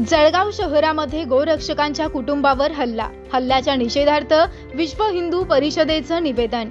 जळगाव शहरामध्ये गोरक्षकांच्या कुटुंबावर हल्ला. हल्ल्याच्या निषेधार्थ विश्व हिंदू परिषदेचं निवेदन.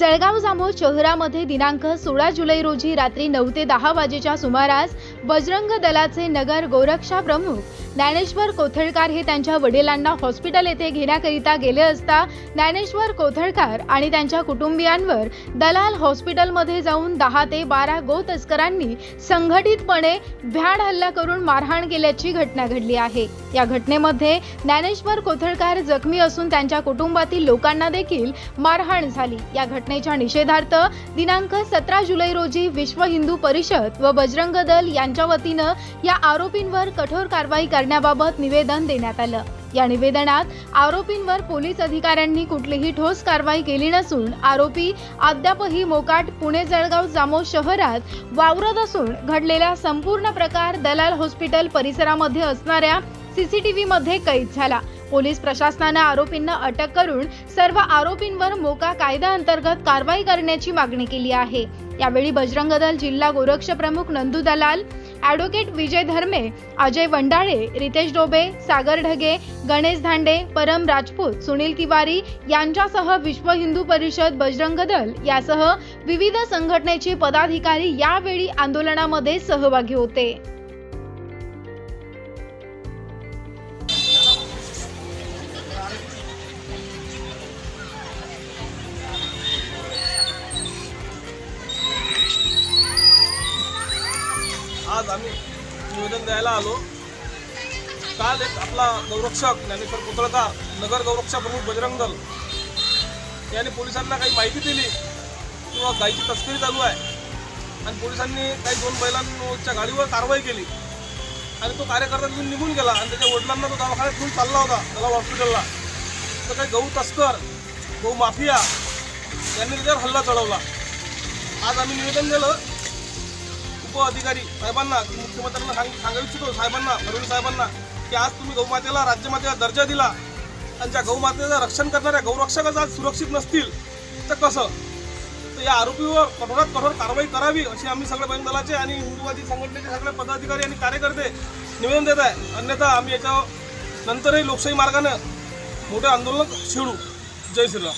जळगाव जामोद शहरामध्ये दिनांक सोळा जुलै रोजी रात्री नऊ ते दहा वाजेच्या सुमारास बजरंग दलाचे नगर गोरक्षा प्रमुख ज्ञानेश्वर कोथळकार हे त्यांच्या वडिलांना हॉस्पिटल येथे घेण्याकरिता गेले असता ज्ञानेश्वर कोथळकार आणि त्यांच्या कुटुंबियांवर दलाल हॉस्पिटलमध्ये जाऊन दहा ते बारा गो तस्करांनी संघटितपणे भ्याड हल्ला करून मारहाण केल्याची घटना घडली आहे. या घटनेमध्ये ज्ञानेश्वर कोथळकार जखमी असून त्यांच्या कुटुंबातील लोकांना देखील मारहाण झाली. या घटनेच्या निषेधार्थ दिनांक सतरा जुलै रोजी विश्व हिंदू परिषद व बजरंग दल यांच्या वतीनं या आरोपींवर कठोर कारवाई करण्याबाबत निवेदन देण्यात आलं. या निवेदनात आरोपींवर पोलीस अधिकाऱ्यांनी कुठलीही ठोस कारवाई केली नसून आरोपी अद्यापही मोकाट पुणे जळगाव जामो शहरात वावरत असून घडलेला संपूर्ण प्रकार दलाल हॉस्पिटल परिसरामध्ये असणाऱ्या सीसीटीव्ही मध्ये कैद झाला. पोलीस प्रशासनानं आरोपींना अटक करून सर्व आरोपींवर मोका कायदा अंतर्गत कारवाई करण्याची मागणी केली आहे. यावेळी बजरंग दल जिल्हा गोरक्ष प्रमुख नंदू दलाल ॲडव्होकेट विजय धर्मे अजय वंडाळे रितेश डोबे सागर ढगे गणेश धांडे परम राजपूत सुनील तिवारी यांच्यासह विश्व हिंदू परिषद बजरंग दल यासह विविध संघटनेचे पदाधिकारी यावेळी आंदोलनामध्ये सहभागी होते. आम्ही निवेदन द्यायला आलो. काल एक आपला गौरक्षक ज्ञानेश्वर पुतळकार नगर गौरक्षा प्रमुख बजरंग दल यांनी पोलिसांना काही माहिती दिली किंवा गायीची तस्करी चालू आहे. आणि पोलिसांनी काही दोन बैलांच्या गाडीवर कारवाई केली. आणि तो कार्यकर्ता तिथून निघून गेला आणि त्याच्या वडिलांना तो दवाखान्यात घेऊन चालला होता त्याला हॉस्पिटलला तर काही गहू तस्कर गहू माफिया यांनी त्याच्यावर हल्ला चढवला. आज आम्ही निवेदन दिलं उप अधिकारी साहेबांना मुख्यमंत्र्यांना सांग सांगू इच्छितो साहेबांना फडणवीस साहेबांना की आज तुम्ही गौमातेला राज्यमातेला दर्जा दिला आणि ज्या गौमातेचं रक्षण करणाऱ्या गौरक्षकच आज सुरक्षित नसतील तर कसं? तर या आरोपीवर कठोरात कठोर कारवाई करावी अशी आम्ही सगळे बहीण दलाचे आणि हिंदुवादी संघटनेचे सगळे पदाधिकारी आणि कार्यकर्ते निवेदन देत आहे. अन्यथा आम्ही याच्या नंतरही लोकशाही मार्गानं मोठे आंदोलन छेडू. जय श्रीराम.